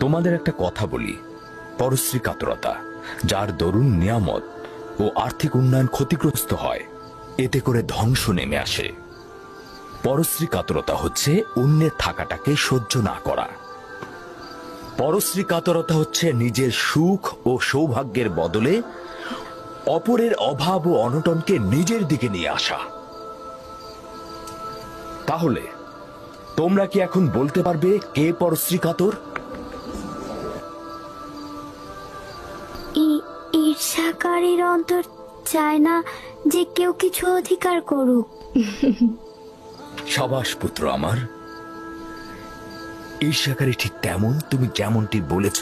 তোমাদের একটা কথা বলি। পরশ্রী কাতরতা, যার দরুন নিয়ামত ও আর্থিক উন্নয়ন ক্ষতিগ্রস্ত হয়, এতে করে ধ্বংস নেমে আসে। পরশ্রী কাতরতা হচ্ছে অন্যের থাকাটাকে সহ্য না করা। পরশ্রী কাতরতা হচ্ছে নিজের সুখ ও সৌভাগ্যের বদলে অপরের অভাব ও অনটনকে নিজের দিকে নিয়ে আসা। তাহলে, তোমরা কি এখন বলতে পারবে কে পরশ্রী কাতর? ঈর্ষাকারীর অন্তর চায় না যে কেউ কিছু অধিকার করুক। সাবাস পুত্র আমার ঈর্ষাকারী ঠিক তেমন তুমি যেমনটি বলেছ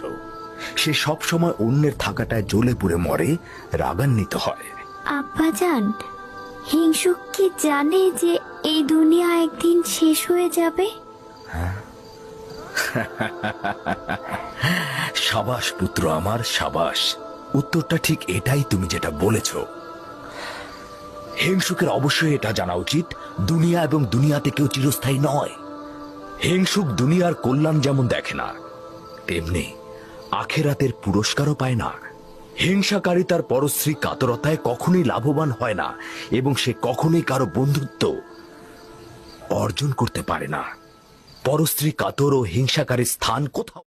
সে সব সময় অন্যের থাকাটায় জ্বলে পুড়ে মরে রাগান্বিত হয়। আব্বাজান হিংসুক কি জানে যে এই দুনিয়া একদিন শেষ হয়ে যাবে? সাবাস পুত্র আমার সাবাস। উত্তরটা ঠিক এটাই তুমি যেটা বলেছ। হিংসুকের অবশ্যই এটা জানা উচিত, দুনিয়া এবং দুনিয়াতে কেউ চিরস্থায়ী নয়। হিংসুক দুনিয়ার কল্যাণ যেমন দেখে না, তেমনি আখেরাতের পুরস্কারও পায় না। হিংসাকারী তার পরশ্রী কাতরতায় কখনোই লাভবান হয় না এবং সে কখনোই কারও বন্ধুত্ব অর্জন করতে পারে না। পরশ্রী কাতর ও হিংসাকারী স্থান কোথাও